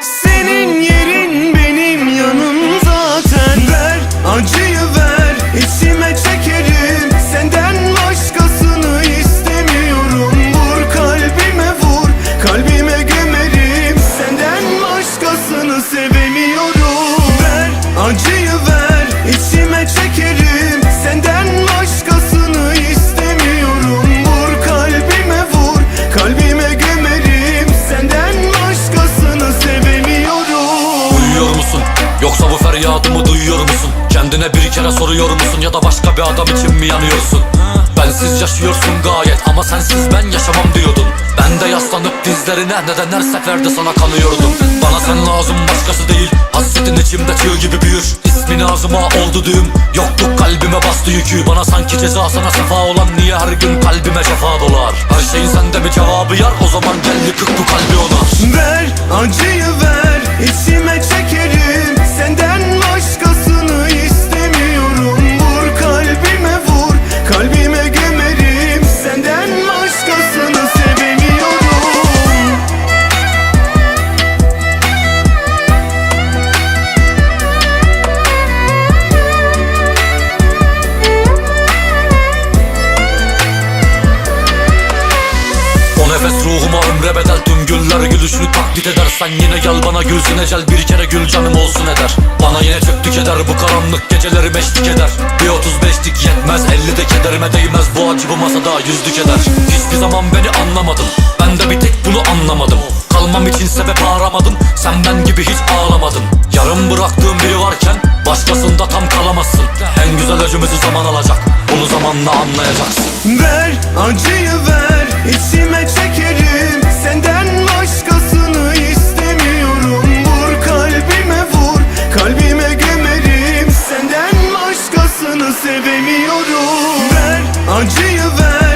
Senin yerin benim yanım zaten. Ver acıyı ver içime çekerim. Senden başkasını istemiyorum. Vur kalbime vur kalbime gömerim. Senden başkasını sevemiyorum. Ver acıyı musun? Kendine bir kere soruyor musun? Ya da başka bir adam için mi yanıyorsun? Bensiz yaşıyorsun gayet ama sensiz ben yaşamam diyordun. Ben de yaslanıp dizlerine neden her seferde sana kanıyordum. Bana sen lazım başkası değil Hasretin içimde çığ gibi büyür. İsmin ağzıma oldu düğüm Yokluk kalbime bastı yükü. Bana sanki ceza sana sefa olan Niye her gün kalbime cefa dolar? Her şeyin sende mi cevabı yar? O zaman gel yıkık bu kalbi ona Ver acıyı ver ruhuma ömre bedel Tüm güller gülüşünü taklit edersen Yine gel bana gülsün ecel Bir kere gül canım olsun eder. Bana yine çöktü keder Bu karanlık gecelerim eşlik eder. Bir otuz beşlik yetmez Elli de kederime değmez. Bu acı bu masada yüzdük eder. Hiçbir zaman beni anlamadın Ben de bir tek bunu anlamadım. Kalmam için sebep aramadım Sen ben gibi hiç ağlamadın. Yarım bıraktığım biri varken Başkasında tam kalamazsın. En güzel acımızı zaman alacak. Bunu zamanla anlayacaksın. Ver acıyı ver. İçime çekerim seviyorum. Ver acıyı ver.